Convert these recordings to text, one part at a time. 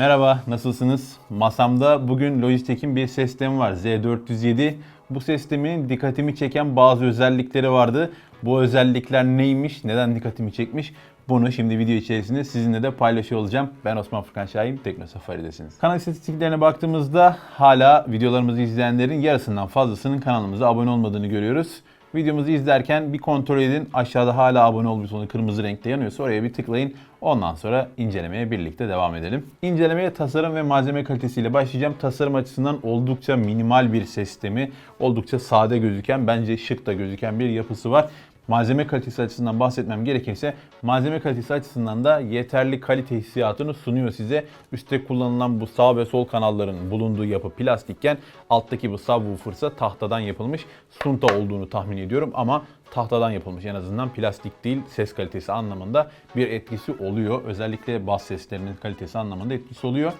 Merhaba, nasılsınız? Masamda bugün Logitech'in bir sistemi var, Z407. Bu sistemin dikkatimi çeken bazı özellikleri vardı. Bu özellikler neymiş, neden dikkatimi çekmiş? Bunu şimdi video içerisinde sizinle de paylaşıyor olacağım. Ben Osman Furkan Şahin, Tekno Safari'desiniz. Kanal istatistiklerine baktığımızda hala videolarımızı izleyenlerin yarısından fazlasının kanalımıza abone olmadığını görüyoruz. Videomuzu izlerken bir kontrol edin. Aşağıda hala abone ol butonu kırmızı renkte yanıyorsa oraya bir tıklayın. Ondan sonra incelemeye birlikte devam edelim. İncelemeye tasarım ve malzeme kalitesiyle başlayacağım. Tasarım açısından oldukça minimal bir sistemi, oldukça sade gözüken, bence şık da gözüken bir yapısı var. Malzeme kalitesi açısından bahsetmem gerekirse malzeme kalitesi açısından da yeterli kalite hissiyatını sunuyor size. Üstte kullanılan bu sağ ve sol kanalların bulunduğu yapı plastikken alttaki bu subwoofer ise tahtadan yapılmış sunta olduğunu tahmin ediyorum ama tahtadan yapılmış en azından plastik değil ses kalitesi anlamında bir etkisi oluyor. Özellikle bas seslerinin kalitesi anlamında etkisi oluyor.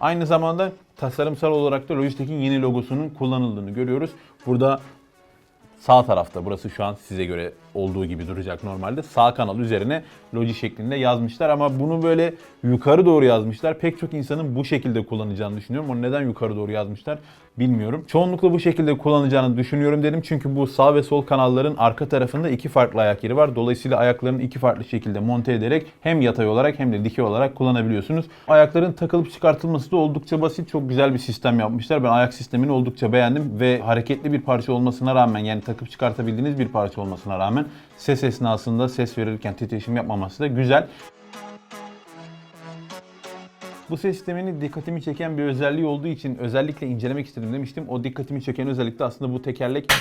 Aynı zamanda tasarımsal olarak da Logitech'in yeni logosunun kullanıldığını görüyoruz. Burada sağ tarafta burası şu an size göre olduğu gibi duracak normalde. Sağ kanal üzerine loji şeklinde yazmışlar ama bunu böyle yukarı doğru yazmışlar. Pek çok insanın bu şekilde kullanacağını düşünüyorum. Onu neden yukarı doğru yazmışlar bilmiyorum. Çoğunlukla bu şekilde kullanacağını düşünüyorum dedim. Çünkü bu sağ ve sol kanalların arka tarafında iki farklı ayak yeri var. Dolayısıyla ayaklarını iki farklı şekilde monte ederek hem yatay olarak hem de dikey olarak kullanabiliyorsunuz. Ayakların takılıp çıkartılması da oldukça basit. Çok güzel bir sistem yapmışlar. Ben ayak sistemini oldukça beğendim ve hareketli bir parça olmasına rağmen yani takıp çıkartabildiğiniz bir parça olmasına rağmen ses esnasında ses verirken titreşim yapmaması da güzel. Bu ses sisteminin dikkatimi çeken bir özelliği olduğu için özellikle incelemek istedim demiştim. O dikkatimi çeken özellik de aslında bu tekerlek.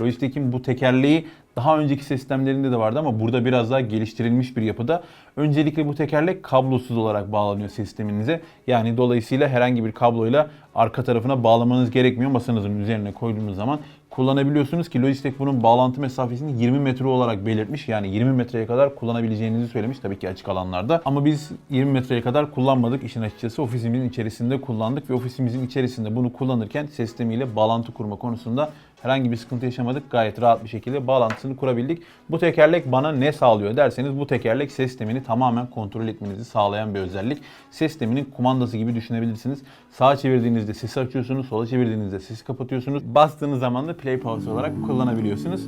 Logitech'in bu tekerleği daha önceki sistemlerinde de vardı ama burada biraz daha geliştirilmiş bir yapıda. Öncelikle bu tekerlek kablosuz olarak bağlanıyor sisteminize. Yani dolayısıyla herhangi bir kabloyla arka tarafına bağlamanız gerekmiyor. Masanızın üzerine koyduğunuz zaman kullanabiliyorsunuz ki Logitech bunun bağlantı mesafesini 20 metre olarak belirtmiş. Yani 20 metreye kadar kullanabileceğinizi söylemiş tabii ki açık alanlarda. Ama biz 20 metreye kadar kullanmadık işin açıkçası. Ofisimizin içerisinde kullandık ve ofisimizin içerisinde bunu kullanırken sistemiyle bağlantı kurma konusunda herhangi bir sıkıntı yaşamadık. Gayet rahat bir şekilde bağlantısını kurabildik. Bu tekerlek bana ne sağlıyor derseniz bu tekerlek ses sistemini tamamen kontrol etmenizi sağlayan bir özellik. Ses sisteminin kumandası gibi düşünebilirsiniz. Sağa çevirdiğinizde sesi açıyorsunuz, sola çevirdiğinizde sesi kapatıyorsunuz. Bastığınız zaman da play pause olarak kullanabiliyorsunuz.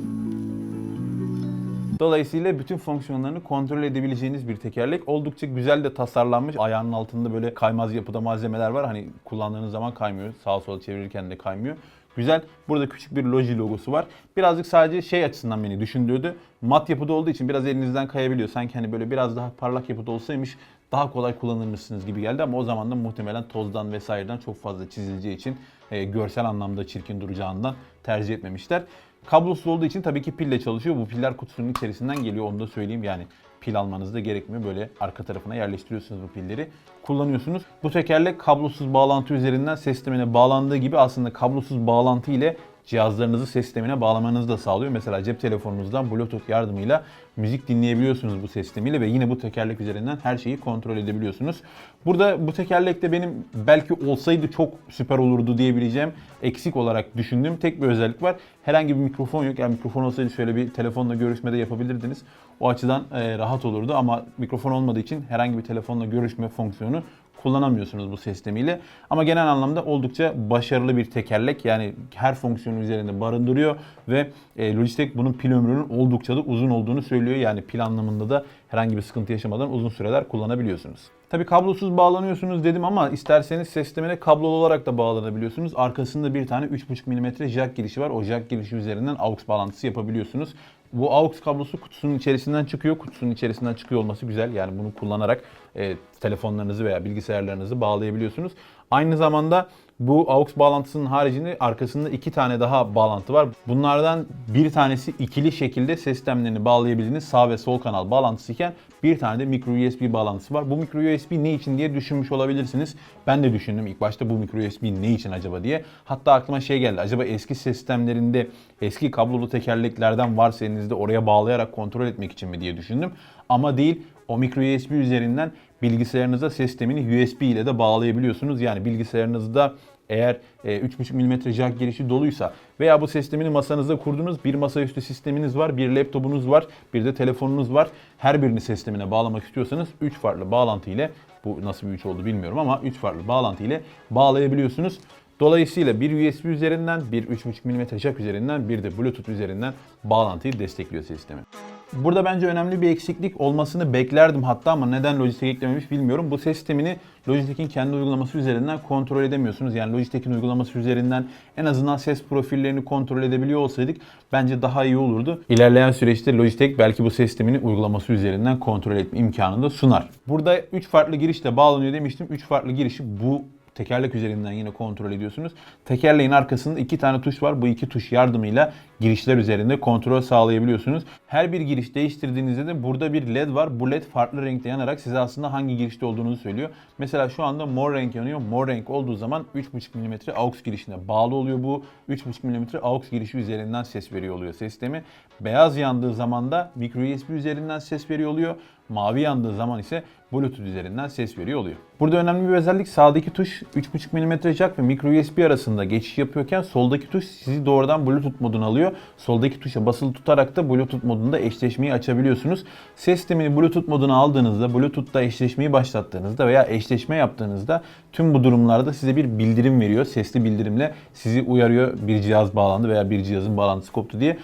Dolayısıyla bütün fonksiyonlarını kontrol edebileceğiniz bir tekerlek. Oldukça güzel de tasarlanmış. Ayağının altında böyle kaymaz yapıda malzemeler var. Hani kullandığınız zaman kaymıyor. Sağa sola çevirirken de kaymıyor. Güzel. Burada küçük bir Logi logosu var. Birazcık sadece şey açısından beni düşündürdü. Mat yapıda olduğu için biraz elinizden kayabiliyor. Sanki hani böyle biraz daha parlak yapıda olsaymış daha kolay kullanır gibi geldi ama o zaman da muhtemelen tozdan vesaireden çok fazla çizileceği için e, görsel anlamda çirkin duracağından tercih etmemişler. Kablosuz olduğu için tabii ki pille çalışıyor. Bu piller kutusunun içerisinden geliyor onu da söyleyeyim. Yani pil almanız da gerekmiyor. Böyle arka tarafına yerleştiriyorsunuz bu pilleri. Kullanıyorsunuz. Bu tekerlek kablosuz bağlantı üzerinden sistemine bağlandığı gibi aslında kablosuz bağlantı ile cihazlarınızı ses sistemine bağlamanızı da sağlıyor. Mesela cep telefonunuzdan Bluetooth yardımıyla müzik dinleyebiliyorsunuz bu ses sistemiyle ve yine bu tekerlek üzerinden her şeyi kontrol edebiliyorsunuz. Burada bu tekerlekte benim belki olsaydı çok süper olurdu diyebileceğim eksik olarak düşündüğüm tek bir özellik var. Herhangi bir mikrofon yok. Yani mikrofon olsaydı şöyle bir telefonla görüşmede yapabilirdiniz. O açıdan e, rahat olurdu ama mikrofon olmadığı için herhangi bir telefonla görüşme fonksiyonu kullanamıyorsunuz bu sistemiyle. Ama genel anlamda oldukça başarılı bir tekerlek. Yani her fonksiyonu üzerinde barındırıyor ve e, Logitech bunun pil ömrünün oldukça da uzun olduğunu söylüyor. Yani pil anlamında da herhangi bir sıkıntı yaşamadan uzun süreler kullanabiliyorsunuz. Tabi kablosuz bağlanıyorsunuz dedim ama isterseniz sistemine kablolu olarak da bağlanabiliyorsunuz. Arkasında bir tane 3.5 mm jack girişi var. O jack girişi üzerinden AUX bağlantısı yapabiliyorsunuz. Bu AUX kablosu kutusunun içerisinden çıkıyor. Kutusunun içerisinden çıkıyor olması güzel. Yani bunu kullanarak e, telefonlarınızı veya bilgisayarlarınızı bağlayabiliyorsunuz. Aynı zamanda bu AUX bağlantısının haricinde arkasında iki tane daha bağlantı var. Bunlardan bir tanesi ikili şekilde sistemlerini bağlayabildiğiniz sağ ve sol kanal bağlantısı iken bir tane de micro USB bağlantısı var. Bu micro USB ne için diye düşünmüş olabilirsiniz. Ben de düşündüm ilk başta bu micro USB ne için acaba diye. Hatta aklıma şey geldi. Acaba eski sistemlerinde eski kablolu tekerleklerden varsa elinizde oraya bağlayarak kontrol etmek için mi diye düşündüm. Ama değil o micro USB üzerinden bilgisayarınıza sistemini USB ile de bağlayabiliyorsunuz. Yani bilgisayarınızda eğer e, 3.5 mm jack girişi doluysa veya bu sistemini masanızda kurdunuz. Bir masaüstü sisteminiz var, bir laptopunuz var, bir de telefonunuz var. Her birini sistemine bağlamak istiyorsanız 3 farklı bağlantı ile bu nasıl bir 3 oldu bilmiyorum ama 3 farklı bağlantı ile bağlayabiliyorsunuz. Dolayısıyla bir USB üzerinden, bir 3.5 mm jack üzerinden, bir de Bluetooth üzerinden bağlantıyı destekliyor sistemi. Burada bence önemli bir eksiklik olmasını beklerdim hatta ama neden Logitech eklememiş bilmiyorum. Bu ses sistemini Logitech'in kendi uygulaması üzerinden kontrol edemiyorsunuz. Yani Logitech'in uygulaması üzerinden en azından ses profillerini kontrol edebiliyor olsaydık bence daha iyi olurdu. İlerleyen süreçte Logitech belki bu ses sistemini uygulaması üzerinden kontrol etme imkanını da sunar. Burada 3 farklı girişle bağlanıyor demiştim. 3 farklı girişi bu tekerlek üzerinden yine kontrol ediyorsunuz. Tekerleğin arkasında iki tane tuş var. Bu iki tuş yardımıyla girişler üzerinde kontrol sağlayabiliyorsunuz. Her bir giriş değiştirdiğinizde de burada bir led var. Bu led farklı renkte yanarak size aslında hangi girişte olduğunuzu söylüyor. Mesela şu anda mor renk yanıyor. Mor renk olduğu zaman 3.5 mm AUX girişine bağlı oluyor bu. 3.5 mm AUX girişi üzerinden ses veriyor oluyor sistemi. Beyaz yandığı zaman da micro USB üzerinden ses veriyor oluyor. Mavi yandığı zaman ise Bluetooth üzerinden ses veriyor oluyor. Burada önemli bir özellik sağdaki tuş 3.5 mm jack ve micro USB arasında geçiş yapıyorken soldaki tuş sizi doğrudan Bluetooth moduna alıyor. Soldaki tuşa basılı tutarak da Bluetooth modunda eşleşmeyi açabiliyorsunuz. Ses sistemini Bluetooth moduna aldığınızda, Bluetooth'ta eşleşmeyi başlattığınızda veya eşleşme yaptığınızda tüm bu durumlarda size bir bildirim veriyor. Sesli bildirimle sizi uyarıyor bir cihaz bağlandı veya bir cihazın bağlantısı koptu diye.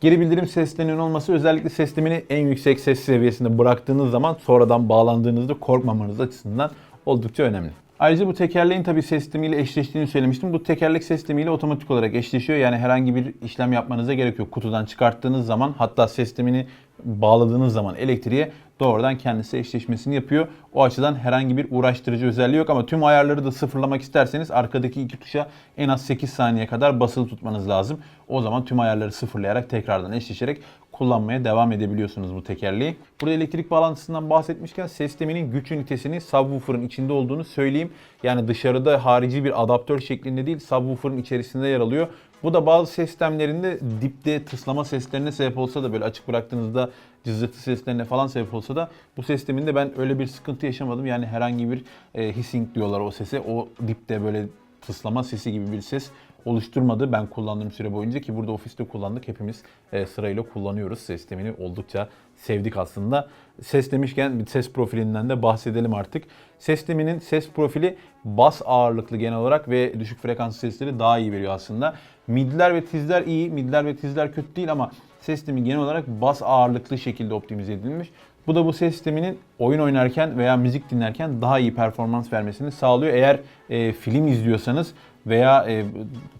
Geri bildirim seslerinin olması özellikle sistemini en yüksek ses seviyesinde bıraktığınız zaman sonradan bağlandığınızda korkmamanız açısından oldukça önemli. Ayrıca bu tekerleğin tabi ses sistemiyle eşleştiğini söylemiştim. Bu tekerlek ses sistemiyle otomatik olarak eşleşiyor. Yani herhangi bir işlem yapmanıza gerek yok. Kutudan çıkarttığınız zaman hatta ses sistemini bağladığınız zaman elektriğe doğrudan kendisi eşleşmesini yapıyor. O açıdan herhangi bir uğraştırıcı özelliği yok ama tüm ayarları da sıfırlamak isterseniz arkadaki iki tuşa en az 8 saniye kadar basılı tutmanız lazım. O zaman tüm ayarları sıfırlayarak tekrardan eşleşerek kullanmaya devam edebiliyorsunuz bu tekerleği. Burada elektrik bağlantısından bahsetmişken ses sisteminin güç ünitesinin subwoofer'ın içinde olduğunu söyleyeyim. Yani dışarıda harici bir adaptör şeklinde değil subwoofer'ın içerisinde yer alıyor. Bu da bazı sistemlerinde dipte tıslama seslerine sebep olsa da böyle açık bıraktığınızda cızırtı seslerine falan sebep olsa da bu sisteminde ben öyle bir sıkıntı yaşamadım. Yani herhangi bir e, hissing diyorlar o sese. O dipte böyle tıslama sesi gibi bir ses oluşturmadı ben kullandığım süre boyunca ki burada ofiste kullandık. Hepimiz e, sırayla kullanıyoruz. Ses sistemini oldukça sevdik aslında. Ses demişken bir ses profilinden de bahsedelim artık. Sisteminin ses profili bas ağırlıklı genel olarak ve düşük frekanslı sesleri daha iyi veriyor aslında. Midler ve tizler iyi, midler ve tizler kötü değil ama ses genel olarak bas ağırlıklı şekilde optimize edilmiş. Bu da bu ses sisteminin oyun oynarken veya müzik dinlerken daha iyi performans vermesini sağlıyor. Eğer e, film izliyorsanız veya e,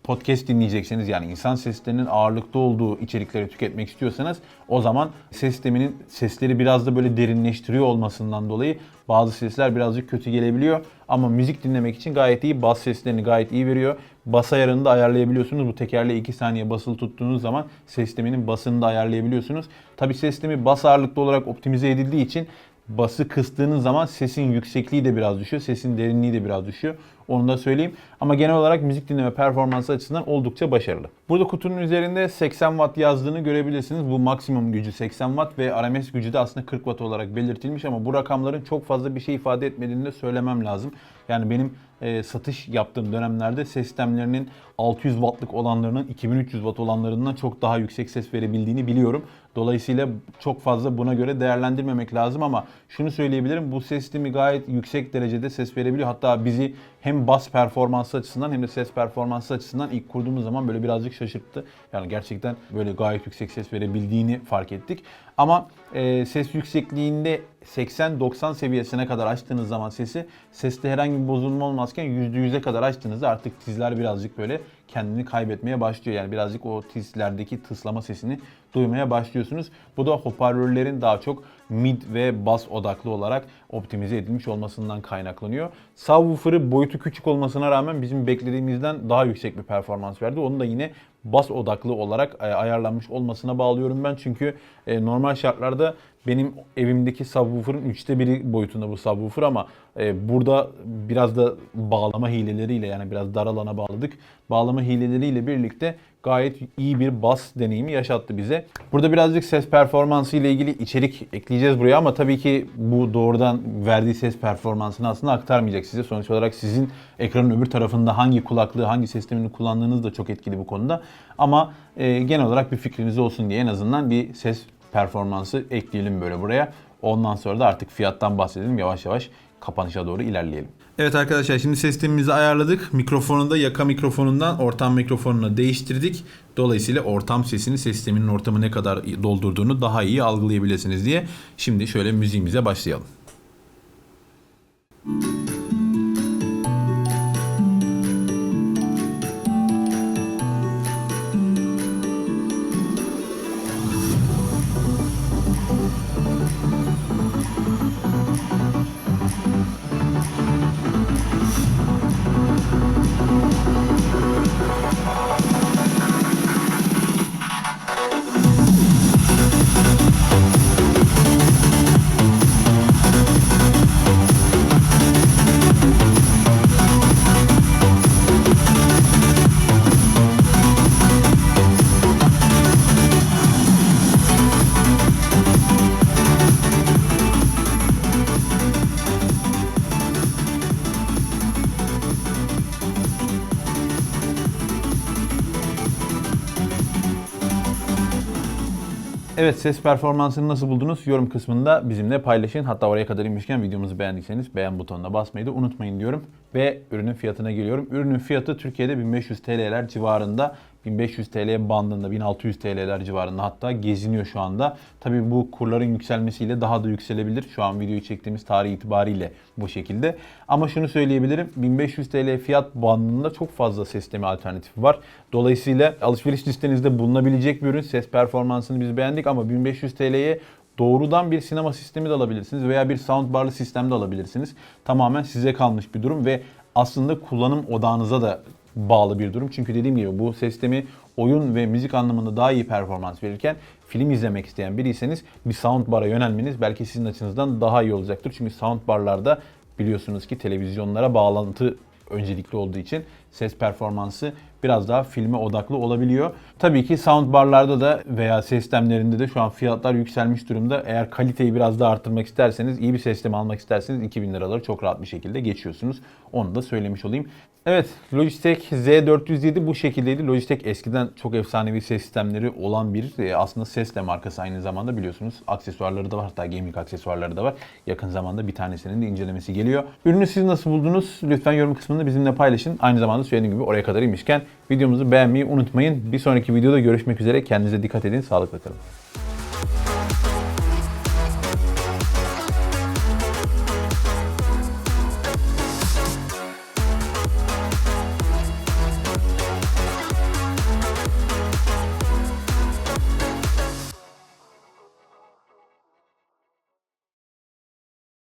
podcast dinleyecekseniz yani insan seslerinin ağırlıkta olduğu içerikleri tüketmek istiyorsanız o zaman ses sisteminin sesleri biraz da böyle derinleştiriyor olmasından dolayı bazı sesler birazcık kötü gelebiliyor. Ama müzik dinlemek için gayet iyi. Bas seslerini gayet iyi veriyor. Bas ayarını da ayarlayabiliyorsunuz. Bu tekerleği 2 saniye basılı tuttuğunuz zaman ses sisteminin basını da ayarlayabiliyorsunuz. Tabi ses sistemi bas ağırlıklı olarak optimize edildiği için bası kıstığınız zaman sesin yüksekliği de biraz düşüyor. Sesin derinliği de biraz düşüyor. Onu da söyleyeyim. Ama genel olarak müzik dinleme performansı açısından oldukça başarılı. Burada kutunun üzerinde 80 Watt yazdığını görebilirsiniz. Bu maksimum gücü 80 Watt ve RMS gücü de aslında 40 Watt olarak belirtilmiş ama bu rakamların çok fazla bir şey ifade etmediğini de söylemem lazım. Yani benim e, satış yaptığım dönemlerde sistemlerinin 600 wattlık olanlarının 2300 watt olanlarından çok daha yüksek ses verebildiğini biliyorum. Dolayısıyla çok fazla buna göre değerlendirmemek lazım ama şunu söyleyebilirim. Bu ses sistemi gayet yüksek derecede ses verebiliyor. Hatta bizi hem bas performansı açısından hem de ses performansı açısından ilk kurduğumuz zaman böyle birazcık şaşırttı. Yani gerçekten böyle gayet yüksek ses verebildiğini fark ettik. Ama e, ses yüksekliğinde 80-90 seviyesine kadar açtığınız zaman sesi seste herhangi bir bozulma olmazken %100'e kadar açtığınızda artık tizler birazcık böyle kendini kaybetmeye başlıyor. Yani birazcık o tizlerdeki tıslama sesini duymaya başlıyorsunuz. Bu da hoparlörlerin daha çok mid ve bas odaklı olarak optimize edilmiş olmasından kaynaklanıyor. Subwoofer'ı boyutu küçük olmasına rağmen bizim beklediğimizden daha yüksek bir performans verdi. Onu da yine bas odaklı olarak e, ayarlanmış olmasına bağlıyorum ben. Çünkü e, normal şartlarda benim evimdeki subwoofer'ın üçte biri boyutunda bu subwoofer ama e, burada biraz da bağlama hileleriyle yani biraz dar alana bağladık. Bağlama hileleriyle birlikte gayet iyi bir bas deneyimi yaşattı bize. Burada birazcık ses performansı ile ilgili içerik ekleyeceğiz buraya ama tabii ki bu doğrudan verdiği ses performansını aslında aktarmayacak size. Sonuç olarak sizin ekranın öbür tarafında hangi kulaklığı, hangi sistemini kullandığınız da çok etkili bu konuda. Ama e, genel olarak bir fikriniz olsun diye en azından bir ses performansı ekleyelim böyle buraya. Ondan sonra da artık fiyattan bahsedelim. Yavaş yavaş kapanışa doğru ilerleyelim. Evet arkadaşlar şimdi sistemimizi ayarladık. Mikrofonu da yaka mikrofonundan ortam mikrofonuna değiştirdik. Dolayısıyla ortam sesini sistemin ortamı ne kadar doldurduğunu daha iyi algılayabilirsiniz diye. Şimdi şöyle müziğimize başlayalım. Evet ses performansını nasıl buldunuz? Yorum kısmında bizimle paylaşın. Hatta oraya kadar inmişken videomuzu beğendiyseniz beğen butonuna basmayı da unutmayın diyorum. Ve ürünün fiyatına geliyorum. Ürünün fiyatı Türkiye'de 1500 TL'ler civarında. 1500 TL bandında 1600 TL'ler civarında hatta geziniyor şu anda. Tabii bu kurların yükselmesiyle daha da yükselebilir. Şu an videoyu çektiğimiz tarih itibariyle bu şekilde. Ama şunu söyleyebilirim. 1500 TL fiyat bandında çok fazla sistemi alternatifi var. Dolayısıyla alışveriş listenizde bulunabilecek bir ürün. Ses performansını biz beğendik ama 1500 TL'ye doğrudan bir sinema sistemi de alabilirsiniz veya bir soundbarlı sistem de alabilirsiniz. Tamamen size kalmış bir durum ve aslında kullanım odağınıza da bağlı bir durum. Çünkü dediğim gibi bu sistemi oyun ve müzik anlamında daha iyi performans verirken film izlemek isteyen biriyseniz bir soundbar'a yönelmeniz belki sizin açınızdan daha iyi olacaktır. Çünkü soundbar'larda biliyorsunuz ki televizyonlara bağlantı öncelikli olduğu için ses performansı biraz daha filme odaklı olabiliyor. Tabii ki soundbarlarda da veya sistemlerinde de şu an fiyatlar yükselmiş durumda. Eğer kaliteyi biraz daha arttırmak isterseniz, iyi bir sistem almak isterseniz 2000 liraları çok rahat bir şekilde geçiyorsunuz. Onu da söylemiş olayım. Evet, Logitech Z407 bu şekildeydi. Logitech eskiden çok efsanevi ses sistemleri olan bir e, aslında sesle markası aynı zamanda biliyorsunuz. Aksesuarları da var hatta gaming aksesuarları da var. Yakın zamanda bir tanesinin de incelemesi geliyor. Ürünü siz nasıl buldunuz? Lütfen yorum kısmında bizimle paylaşın. Aynı zamanda söylediğim gibi oraya kadar inmişken videomuzu beğenmeyi unutmayın. Bir sonraki videoda görüşmek üzere. Kendinize dikkat edin. Sağlıkla kalın.